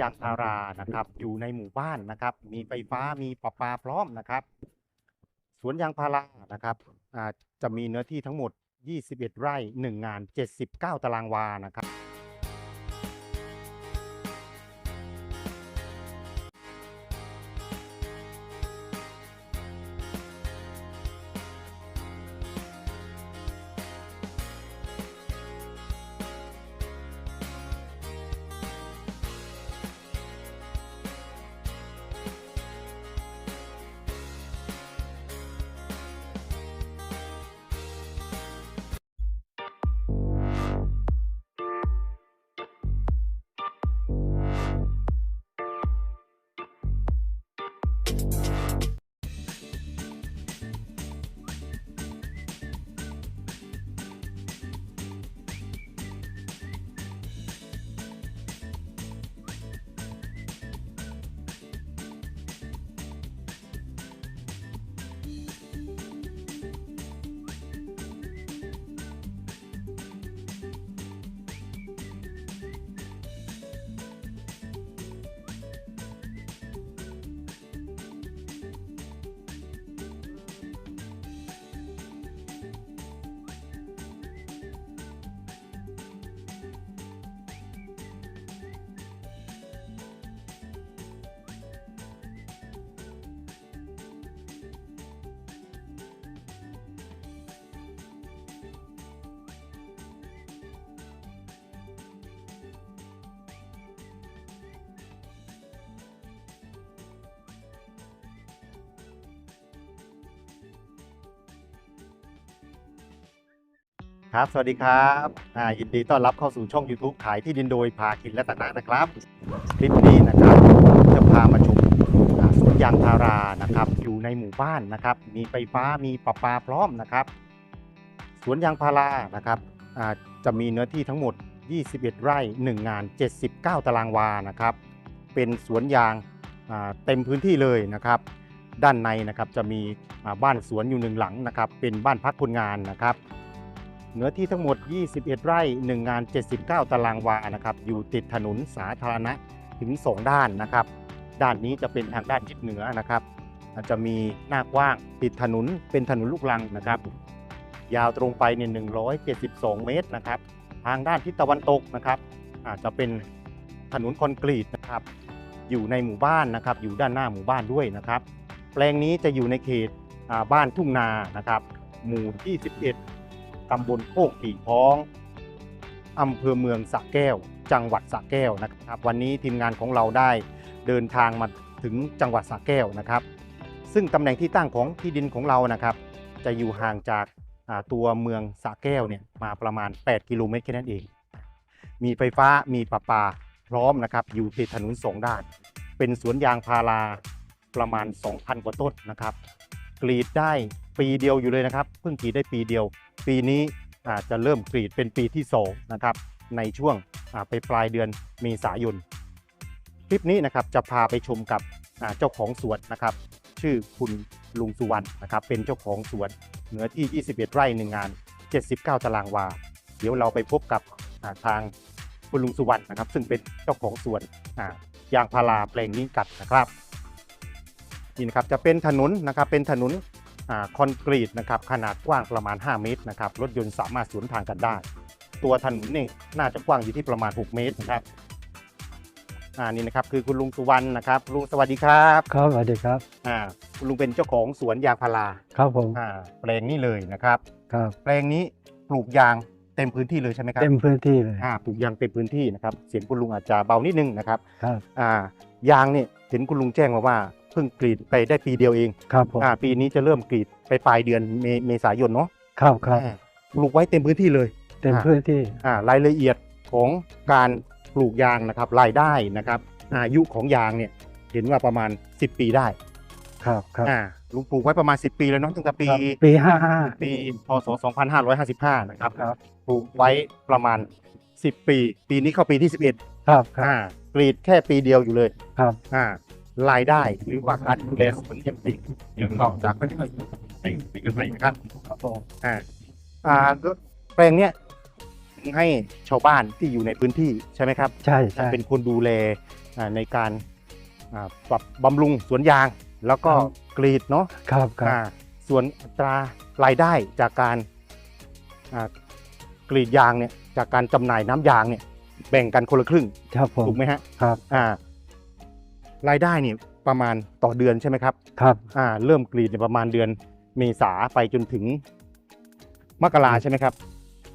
ยางพารานะครับ อยู่ในหมู่บ้านนะครับ มีไฟฟ้ามีประปาพร้อมนะครับสวนยางพารานะครับอ่าจะมีเนื้อที่ทั้งหมด 21 ไร่ 1 งาน 79 ตารางวานะครับ ครับ สวัสดีครับอ่ายินดีต้อนรับเข้าสู่ช่อง YouTube ขายที่ดินโดยพาคินและตนะนะครับ คลิปนี้นะครับจะพามาชมสวนยางพารานะครับ อยู่ในหมู่บ้านนะครับ มีไฟฟ้ามีประปาพร้อมนะครับ สวนยางพารานะครับอ่าจะมีเนื้อที่ทั้งหมด 21 ไร่ 1 งาน 79 ตารางวานะครับ เป็นสวนยางเต็มพื้นที่เลยนะครับ ด้านในนะครับจะมีบ้านสวนอยู่หนึ่งหลังนะครับ เป็นบ้านพักคนงานนะครับ เนื้อที่ทั้งหมด 21 ไร่ 1 งาน 79 ตารางวานะครับ อยู่ติดถนนสาธารณะถึง 2 ด้านนะครับ ด้านนี้จะเป็นทางด้านทิศเหนือนะครับจะมีหน้ากว้างติดถนนเป็นถนนลูกรังนะครับ ยาวตรงไปเนี่ย172 เมตรนะครับ ทางด้านทิศตะวันตกนะครับ อาจจะเป็นถนนคอนกรีตนะครับ อยู่ในหมู่บ้านนะครับ อยู่ด้านหน้าหมู่บ้านด้วยนะครับ แปลงนี้จะอยู่ในเขตบ้านทุ่งนานะครับ หมู่ที่11 ตำบลโคกปีพ้องอำเภอเมืองสระแก้ว จังหวัดสระแก้วนะครับ วันนี้ทีมงานของเราได้เดินทางมาถึงจังหวัดสระแก้วนะครับ ซึ่งตำแหน่งที่ตั้งของที่ดินของเรานะครับ จะอยู่ห่างจากตัวเมืองสระแก้วเนี่ยมาประมาณ 8 กิโลเมตรแค่นั้นเอง มีไฟฟ้ามีประปาพร้อมนะครับ อยู่ติดถนนสองด้าน เป็นสวนยางพาราประมาณ 2,000 กว่าต้นนะครับ กรีดได้ ปีเดียวอยู่เลยนะครับเพิ่งกรีดได้ปีเดียว ปีนี้อาจจะเริ่มกรีดเป็นปีที่2นะครับในช่วงไปปลายเดือนเมษายนคลิปนี้นะครับจะพาไปชมกับเจ้าของสวนนะครับ ชื่อคุณลุงสุวรรณนะครับเป็นเจ้าของสวนเนื้อที่ 21 ไร่หนึ่งงาน 79 ตารางวา เดี๋ยวเราไปพบกับาทางคุณลุงสุวรรณนะครับ ซึ่งเป็นเจ้าของสวนยางพาราแปลงนี้กัดนะครับนี่นะครับจะเป็นถนนนะครับเป็นถนน คอนกรีตนะครับขนาดกว้างประมาณ 5 เมตรนะครับรถยนต์สามารถสวนทางกันได้ ตัวถนนนี่น่าจะกว้างอยู่ที่ประมาณ 6 เมตรนะครับอ่านี่นะครับคือคุณลุงสุวรรณนะครับลุงสวัสดีครับครับสวัสดีครับอ่าคุณลุงเป็นเจ้าของสวนยางพาราครับผมอ่าแปลงนี้เลยนะครับครับแปลงนี้ปลูกยางเต็มพื้นที่เลยใช่ไหมครับเต็มพื้นที่เลยอ่าปลูกยางเต็มพื้นที่นะครับเสียงคุณลุงอาจจะเบานิดนึงนะครับครับอ่ายางเนี่ยเห็นคุณลุงแจ้งมาว่า เพิ่งกรีดไปได้ปีเดียวเองครับผมอ่าปีนี้จะเริ่มกรีดไปปลายเดือนเมเมษายนเนาะครับครับอ่าปลูกไว้เต็มพื้นที่เลยเต็มอ่าพื้นที่อ่ารายละเอียดของการปลูกยางนะครับ รายได้นะครับ อายุของยางเนี่ยเห็นว่าประมาณ 10 ปีได้ครับครับอ่าลุงปลูกไว้ประมาณ 10 ปีแล้วเนาะตั้งแต่ปีครับปีห้าห้า ปีพศ 2555 นะครับครับ ปลูกไว้ประมาณ 10 ปี ปีนี้เข้าปีที่ 11ครับครับอ่ากรีดแค่ปีเดียวอยู่เลยครับ อ่า รายได้หรือว่าการดูแลสวนเยี่ยมติเดี๋ยวต่อจากไปที่ไปไปกันไปนะครับครับผมอ่าอ่าแปลงเนี้ยให้ชาวบ้านที่อยู่ในพื้นที่ใช่ไหมครับ ใช่ใช่เป็นคนดูแลอ่าในการอ่าปรับบำรุงสวนยาง แล้วก็ครับกรีดเนาะครับครับอ่าส่วนอัตรารายได้จากการอ่ากรีดยางเนี่ยจากการจำหน่ายน้ำยางเนี่ยแบ่งกันคนละครึ่งครับผมถูกไหมฮะครับอ่า รายได้เนี่ยประมาณต่อเดือนใช่ไหมครับครับอ่าเริ่มกรีดเนี่ยประมาณเดือนเมษาไปจนถึงมกราใช่ไหมครับ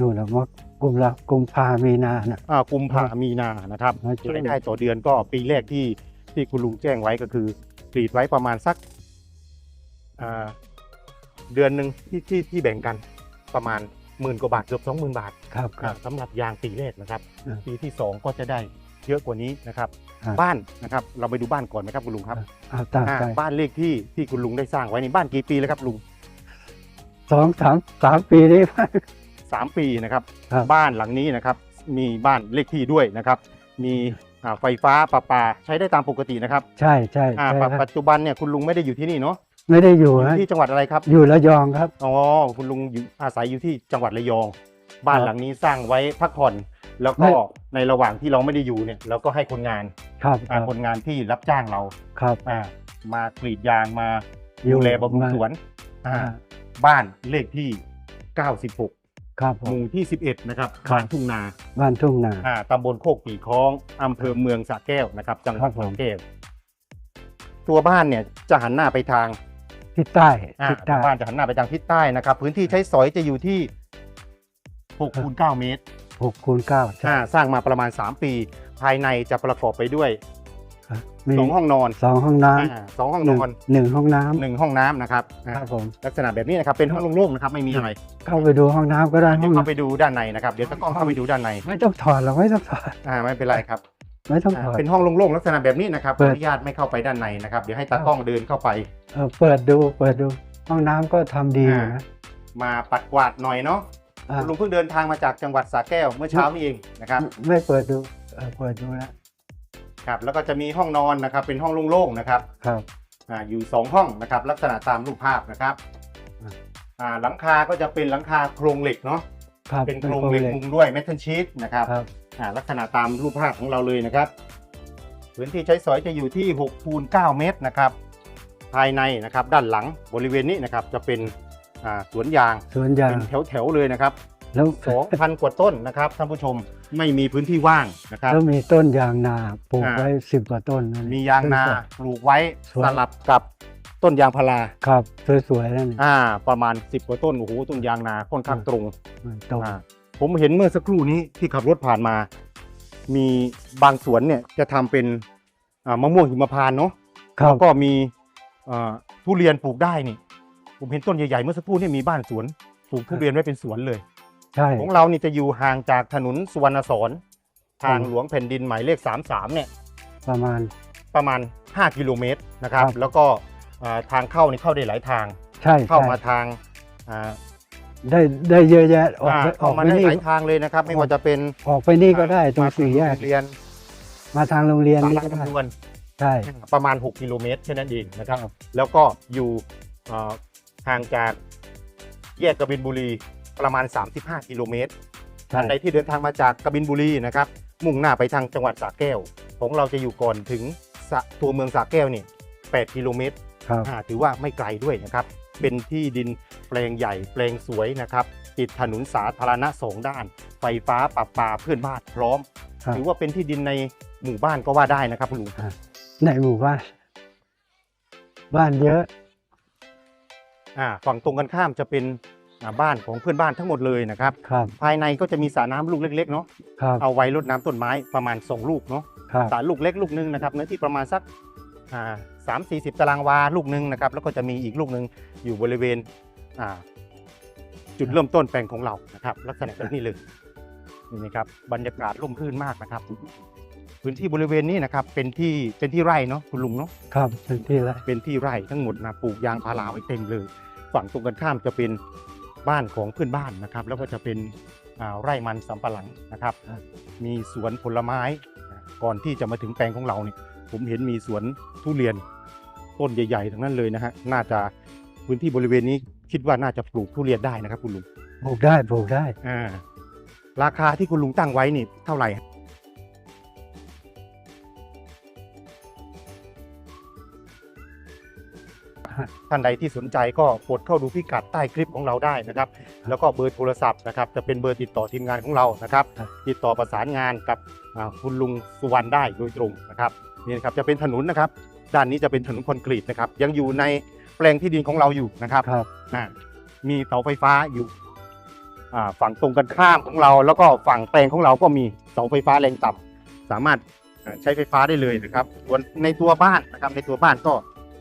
นู่นละมกกุมละกุมภามีนาน่ะอ่ากุมภามีนานะครับมาช่วยรายได้ต่อเดือนก็ปีแรกที่ที่คุณลุงแจ้งไว้ก็คือกรีดไว้ประมาณสักอ่าเดือนหนึ่งที่ที่ที่แบ่งกันประมาณหมื่นกว่าบาทเกือบสองหมื่นบาทครับคอ่ารับสำหรับยางปีแรกนะครับอ่าปีที่สองก็จะได้เยอะกว่านี้นะครับ อ่าบ้านนะครับ เราไปดูบ้านก่อนนะครับคุณลุงครับเอาตามอ่าใจบ้านเลขที่ที่คุณลุงได้สร้างไว้ในบ้านกี่ปีแล้วครับลุงสองสามสามปีนี้ สามปีนะครับ ครับบ้านหลังนี้นะครับ มีบ้านเลขที่ด้วยนะครับ มีอ่าไฟฟ้าประปาใช้ได้ตามปกตินะครับใช่ใช่อ่าใช่ปัจครับปัจจุบันเนี่ยคุณลุงไม่ได้อยู่ที่นี่เนาะไม่ได้อยู่อยู่นะที่จังหวัดอะไรครับ อยู่ระยองครับ อ๋อคุณลุงอยู่อาศัยอยู่ที่จังหวัดระยอง บ้านครับหลังนี้สร้างไว้พักผ่อน แล้วก็ไม่ในระหว่างที่เราไม่ได้อยู่เนี่ยเราก็ให้คนงานครับคอ่ารับคนงานที่รับจ้างเราครับอ่ามากรีดยางมาอยู่ดูแลบำรุงมาสวนอ่าอ่าบ้านเลขที่ 96ครับผหมมู่ที่ 11 นะครับครับบ้านทุ่งนาบ้านทุ่งนาอ่าตำบลโคกปีคล้องอำเภอเมืองสระแก้วนะครับ จังหวัดครับผสมระแก้วตัวบ้านเนี่ยจะหันหน้าไปทางทิศใต้อ่าทิศตัใต้วบ้านจะหันหน้าไปทางทิศใต้นะครับ พื้นที่ใช้สอยจะอยู่ที่ 6คูณ9เมตรหกคูณเก้าใช่อ่าสร้างมาประมาณ 3 ปี ภายในจะประกอบไปด้วยครับมี2ห้องนอนสองห้องน้อ่าสองห้องำหนนึ่งอนหนึ่งห้องน้หนึ่งห้องน้ำนะครับำอ่าครับผมลักษณะแบบนี้นะครับเป็นห้องโล่งๆนะครับไม่มีอะไรเข้าไปดูห้องน้ำก็ได้ห้เดี๋อยงวเข้าน้ไปดูด้านในนะครับเดี๋ยวตะกล้องเข้าไปดูด้านในำไม่ต้องถอดหรอกไม่ต้องถอดอ่าไม่เป็นไรครับไม่ต้องอ่าถอดเป็นห้องโล่งๆลักษณะแบบนี้นะครับขเปิอดอนุญาตไม่เข้าไปด้านในนะครับเดี๋ยวให้ตากล้องเดินเข้าไปเออเปิดดูเปิดดูห้องน้ำก็ทำดีอยู่นะมาปัดกวาดหน่อยเนาะ อ่า คุณลุงเพิ่งเดินทางมาจากจังหวัดสระแก้วเมื่อเช้านี้เองนะครับไม่เปิดดูเออเปิดดูแล้วครับแล้วก็จะมีห้องนอนนะครับเป็นห้องโล่งๆนะครับครับ อ่าอยู่สองห้องนะครับลักษณะตามรูปภาพนะครับอ่า อ่าหลังคาก็จะเป็นหลังคาโครงเหล็กเนาะครับเป็นโครงเหล็กมุงด้วยเมทัลชีตนะครับ ครับ อ่าลักษณะตามรูปภาพของเราเลยนะครับ พื้นที่ใช้สอยจะอยู่ที่6คูณ9เมตรนะครับ ภายในนะครับด้านหลังบริเวณนี้นะครับจะเป็น อ่าสวนยางสวนยางเป็นแถวๆเลยนะครับแล้ว2,000กว่าต้นนะครับท่านผู้ชมไม่มีพื้นที่ว่างนะครับ แล้วมีต้นยางนาปลูกอ่า ไว้สิบกว่าต้นนั่น มียางนาสวยปลูกไว้สวย สลับกับต้นยางพาราๆครับสวยๆนั่นนี่อ่าประมาณ 10 กว่าต้นโอ้โหต้นยางนาค่อนข้างตรงมันตรงอ่าผมเห็นเมื่อสักครู่นี้ที่ขับรถผ่านมา มีบางสวนเนี่ยจะทำเป็นอ่ามะม่วงหิมพานต์เนาะ ครับ แล้วก็มีอ่าทุเรียนปลูกได้นี่ ผมเห็นต้นใหญ่ๆเมื่อสักครู่นี่มีบ้านสวนปลูกทุเรียนไว้เป็นสวนเลย ใช่ ของเรานี่จะอยู่ห่างจากถนนสุวรรณสอนทางอืมหลวงแผ่นดินหมายเลข 33 เนี่ย ประมาณประมาณ 5 กิโลเมตรนะครับ ครับแล้วก็อ่าทางเข้านี่เข้าได้หลายทาง ใช่เข้าใช่มาทางอ่าได้ได้เยอะแยะออกอ่าไปอเข้าอกมาไปได้นี่ หลายทางเลยนะครับ ไม่ว่าจะเป็นออกไปนี่ก็ได้ตรงสี่แยกมาทางโรงเรียนมาทางโรงเรียนสานี่ราก็ได้คำนวณ ใช่ ประมาณ 6 กิโลเมตรแค่นั้นเองนะครับ แล้วก็อยู่เอ่อ ห่างจากแยกกบินบุรีประมาณ 35 กิโลเมตรใช่ท่านใดที่เดินทางมาจากกบินบุรีนะครับ มุ่งหน้าไปทางจังหวัดสระแก้ว ของเราจะอยู่ก่อนถึงสระตัวเมืองสระแก้วนี่8กิโลเมตรครับอ่าถือว่าไม่ไกลด้วยนะครับ เป็นที่ดินแปลงใหญ่แปลงสวยนะครับ ติดถนนสาธารณะสองด้าน ไฟฟ้าปรับปาเพื่อนบ้านพร้อมครับถือว่าเป็นที่ดินในหมู่บ้านก็ว่าได้นะครับคุณลุงในหมู่บ้าน บ้านเยอะ อ่าฝั่งตรงกันข้ามจะเป็นอ่าบ้านของเพื่อนบ้านทั้งหมดเลยนะครับ ครับ ภายในก็จะมีสระน้ำลูกเล็กๆเนาะครับ เอาไว้รดน้ำต้นไม้ประมาณ2ลูกเนาะครับ สระลูกเล็กลูกนึงนะครับเนื้อที่ประมาณสักอ่าสามสี่สิบตารางวาลูกนึงนะครับแล้วก็จะมีอีกลูกนึงอยู่บริเวณอ่าจุดเริ่มต้นแปลงของเรานะครับ ลักษณะแบบนี้เลยนี่นะครับบรรยากาศร่มรื่นมากนะครับ พื้นที่บริเวณนี้นะครับเป็นที่เป็นที่ไร่เนาะคุณลุงเนาะครับเป็นที่ละเป็นที่ไร่ทั้งหมดนะปลูกยางพาราไว้เต็มเลย ฝั่งตรงกันข้ามจะเป็นบ้านของเพื่อนบ้านนะครับ แล้วก็จะเป็นอ่าไร่มันสำปะหลังนะครับ มีสวนผลไม้นะก่อนที่จะมาถึงแปลงของเราเนี่ยผมเห็นมีสวนทุเรียนต้นใหญ่ๆทั้งนั้นเลยนะฮะน่าจะพื้นที่บริเวณนี้คิดว่าน่าจะปลูกทุเรียนได้นะครับคุณลุงปลูกได้ปลูกได้อ่าราคาที่คุณลุงตั้งไว้นี่เท่าไหร่ ท่านใดที่สนใจก็กดเข้าดูพิกัดใต้คลิปของเราได้นะครับ แล้วก็เบอร์โทรศัพท์นะครับจะเป็นเบอร์ติดต่อทีมงานของเรานะครับครับ ติดต่อประสานงานกับอ่าคุณลุงสุวรรณได้โดยตรงนะครับนี่นะครับจะเป็นถนนนะครับ ด้านนี้จะเป็นถนนคอนกรีตนะครับ ยังอยู่ในแปลงที่ดินของเราอยู่นะครับครับ อ่ามีเสาไฟฟ้าอยู่อ่าฝั่งตรงกันข้ามของเรา แล้วก็ฝั่งแปลงของเราก็มีเสาไฟฟ้าแรงต่ำสามารถอ่าใช้ไฟฟ้าได้เลยนะครับส่วนในตัวบ้านนะครับในตัวบ้านก็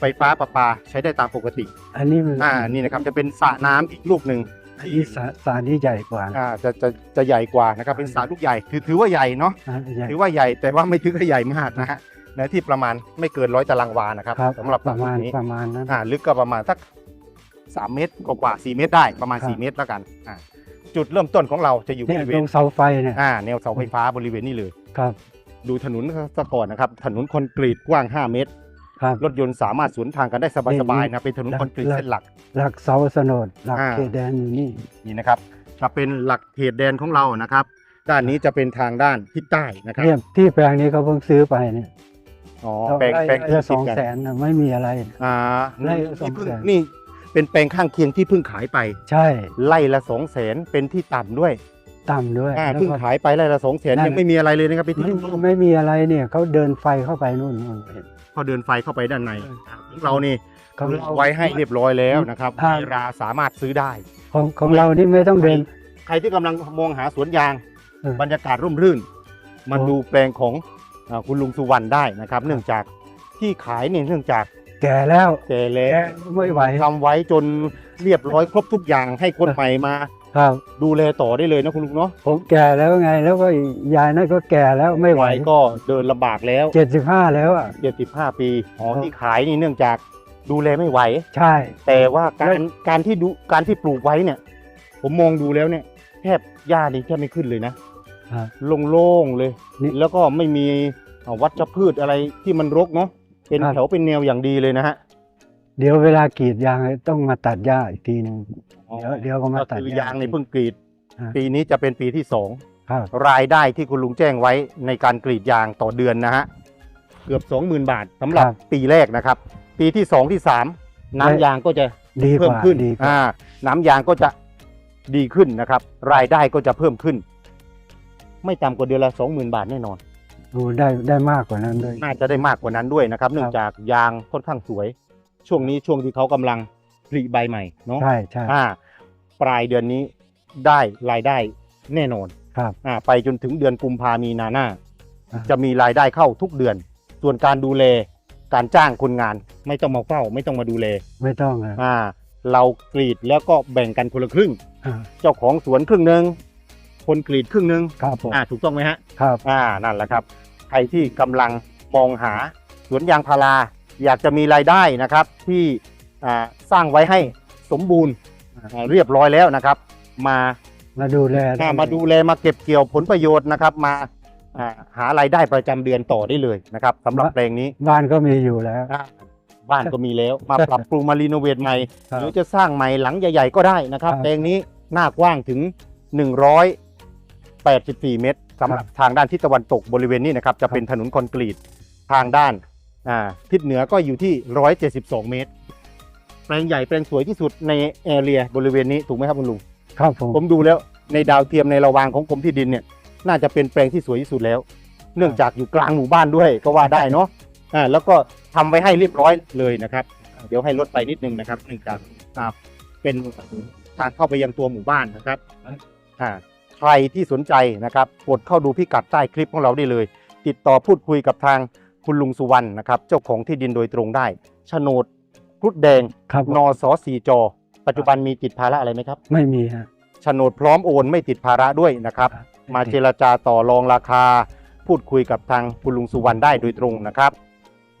ไฟฟ้าประปาใช้ได้ตามปกติ อันนี้มันอ่านี่นะครับจะเป็นสระน้ำอีกลูกหนึ่งอันนี้สาสารที่ใหญ่กว่านะอ่าจะจะจะใหญ่กว่านะครับเป็นสระลูกใหญ่ถือถือว่าใหญ่เนาะอ่าใหญ่ ถือว่าใหญ่แต่ว่าไม่ถือว่าใหญ่มากนะฮะเนื้อที่ประมาณไม่เกินร้อยตารางวานะครับครับสำหรับประมาณสลูกนี้ ประมาณนั้น อ่าลึกก็ประมาณสักสามเมตรกว่าๆสี่เมตรได้ประมาณครับ สี่เมตรแล้วกันอ่าจุดเริ่มต้นของเราจะอยู่บเนี่ยริเวตรณงเสาไฟเนี่ยอ่าแนวเสาไฟฟ้าบริเวณนี้เลย ครับ ดูถนนซะก่อนนะครับ ถนนคอนกรีตกว้าง 5 เมตร ครับรถยนต์สามารถสวนทางกันได้สบายๆนะเป็นถนนคอนกรีตแล้วเส้นหลัก หลักเสาสนดหลักอ่าเขตแดนอยู่นี่นี่นะครับจะเป็นหลักเขตแดนของเรานะครับ ด้านนี้จะเป็นทางด้านทิศใต้นะครับเนี่ยที่แปลงนี้เขาเพิ่งซื้อไปเนี่ยอ๋อแปลงไร่แปลงไร่ที่ละสติอดงกันแสนนะไม่มีอะไรอ่าไร่ละสองนี่เพิ่งแสนนี่เป็นแปลงข้างเคียงที่เพิ่งขายไป ใช่ไร่ละสองแสนเป็นที่ต่ำด้วยต่ำด้วยอ่าแล้วเพิ่งก็ขายไปไร่ละสองแสนนั่นยังไม่มีอะไรเลยนะครับพี่ที่ไม่ไม่มีอะไรเนี่ยเขาเดินไฟเข้าไปนู่นนู่น เห็นเขาเดินไฟเข้าไปด้านในเออของเรานี่ของเรา ไว้ให้เรียบร้อยแล้วนะครับอ่าเวลาสามารถซื้อได้ ของของเรานี่ไม่ต้องเดิน ใครที่กำลังมองหาสวนยาง เออบรรยากาศร่มรื่น มาโอ้ดูแปลงของอ่าคุณลุงสุวรรณได้นะครับ เนื่องจากที่ขายเนี่ยเนื่องจากแก่แล้วแก่แล้วแก่ไม่ไหว ทำไว้จนเรียบร้อยครบทุกอย่างให้คนใหม่มา ครับดูแลต่อได้เลยนะคุณลุงเนาะผมแก่แล้วไง แล้วก็ยายนั่นก็แก่แล้วไม่ไหววัยก็เดินลำบากแล้วเจ็ดสิบห้าแล้วอะ75ปีอ๋อครับที่ขายนี่เนื่องจากดูแลไม่ไหว ใช่ แต่ว่าการแล้วการที่ดูการที่ปลูกไว้เนี่ย ผมมองดูแล้วเนี่ยแทบหญ้านี่แทบไม่ขึ้นเลยนะครับโล่งๆเลยนี่แล้วก็ไม่มีเอ่อวัชพืชอะไรที่มันรกเนาะเป็นครับแถวเป็นแนวอย่างดีเลยนะฮะ เดี๋ยวเวลากรีดยางต้องมาตัดหญ้าอีกทีหนึงเดี๋ยวเดี๋ยวก็มาก็ตัดคือหญ้ายางในเพิ่งกรีดอ่าปีนี้จะเป็นปีที่สองครับรายได้ที่คุณลุงแจ้งไว้ในการกรีดยางต่อเดือนนะฮะเกือบ 20,000 บาทสำหรับครับปีแรกนะครับ ปีที่สองที่สามน้ำยางก็จะ ดีกเพิ่มว่าขึ้นดีกว่า อ่าน้ำยางก็จะดีขึ้นนะครับ รายได้ก็จะเพิ่มขึ้น ไม่ต่ำกว่าเดือนละสองหมื่นบาทแน่นอน ดูได้ได้มากกว่านั้นด้วย น่าจะได้มากกว่านั้นด้วยนะครับ เนื่องจากยางค่อนข้างสวย ช่วงนี้ช่วงที่เขากำลังผลิใบใหม่เนาะใช่ใช่อ่า ปลายเดือนนี้ได้รายได้แน่นอนครับอ่าไปจนถึงเดือนกุมภามีนาหน้าอ่าจะมีรายได้เข้าทุกเดือน ส่วนการดูแลการจ้างคนงานไม่ต้องมาเฝ้า ไม่ต้องมาดูแลไม่ต้องอะอ่า เรากรีดแล้วก็แบ่งกันคนละครึ่ง อ่าเจ้าของสวนครึ่งหนึ่งคนกรีดครึ่งหนึ่งครับผมอ่าถูกต้องไหมฮะ ครับ อ่านั่นแหละครับ ใครที่กำลังมองหาสวนยางพารา อยากจะมีรายได้นะครับที่อ่าสร้างไว้ให้สมบูรณ์อ่าเรียบร้อยแล้วนะครับ มามาดูแลอ่ามาดูแลมาเก็บเกี่ยวผลประโยชน์นะครับ มาอ่าหารายได้ประจำเดือนต่อได้เลยนะครับสำหรับแปลงนี้บ้านก็มีอยู่แล้วอ่าบ้านก็มีแล้วมาปรับปรุงมารีโนเวทใหม่ครับหรือจะสร้างใหม่หลังใหญ่ ๆ ก็ได้นะครับครับ แปลงนี้หน้ากว้างถึง 184 เมตรสำหรับทางด้านทิศตะวันตกบริเวณนี้นะครับ จะเป็นถนนคอนกรีตทางด้าน อ่าทิศเหนือก็อยู่ที่ 172 เมตร แปลงใหญ่แปลงสวยที่สุดในแอเรียบริเวณนี้ถูกไหมครับคุณลุง ครับผม ผมดูแล้วในดาวเทียมในระวางของกรมที่ดินเนี่ย น่าจะเป็นแปลงที่สวยที่สุดแล้ว เนื่องจากอยู่กลางหมู่บ้านด้วยก็ว่าได้เนาะ อ่า แล้วก็ทำไว้ให้เรียบร้อยเลยนะครับอ่าเดี๋ยวให้ลดไปนิดนึงนะครับเนื่องจากอ่าเป็นทางเข้าไปยังตัวหมู่บ้านนะครับ อ่า ใครที่สนใจนะครับกดเข้าดูพิกัดใต้คลิปของเราได้เลย ติดต่อพูดคุยกับทาง คุณลุงสุวรรณนะครับเจ้าของที่ดินโดยตรงได้โฉนดครุฑแดงครับนสสีจอ ปัจจุบันมีติดภาระอะไรไหมครับไม่มีฮะ โฉนดพร้อมโอนไม่ติดภาระด้วยนะครับ มาเจรจาต่อรองราคา พูดคุยกับทางคุณลุงสุวรรณได้โดยตรงนะครับ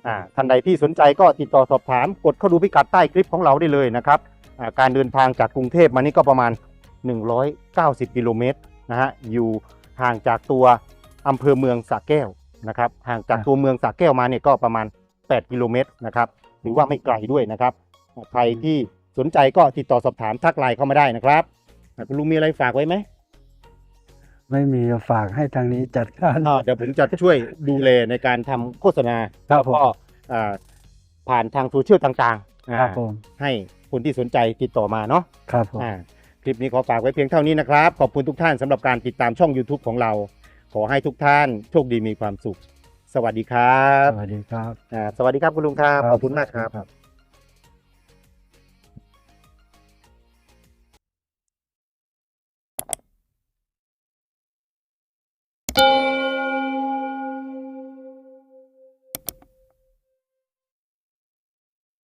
อ่าท่านใดที่สนใจก็ติดต่อสอบถาม กดเข้าดูพิกัดใต้คลิปของเราได้เลยนะครับอ่าการเดินทางจากกรุงเทพมานี่ก็ประมาณ 190 กิโลเมตรนะฮะอยู่ห่างจากตัวอำเภอเมืองสระแก้ว นะครับห่างจากตัวเมืองสระแก้วมาเนี่ยก็ประมาณ 8 กิโลเมตรนะครับถือว่าไม่ไกลด้วยนะครับอ่าใครที่สนใจก็ติดต่อสอบถามทักไลน์เข้ามาได้นะครับอ่าคุณลุงมีอะไรฝากไว้ไหมไม่มีฝากให้ทางนี้จัดการอ่าเดี๋ยวผมจะช่วยดูแลในการทำโฆษณาครับผมก็อ่าผ่านทางโซเชียลต่างๆอ่าครับผมให้คนที่สนใจติดต่อมาเนาะครับผมอ่าคลิปนี้ขอฝากไว้เพียงเท่านี้นะครับ ขอบคุณทุกท่านสำหรับการติดตามช่อง YouTube ของเรา ขอให้ทุกท่านโชคดีมีความสุข สวัสดีครับ สวัสดีครับ อ่าสวัสดีครับคุณลุงครับครับขอบคุณมากครับ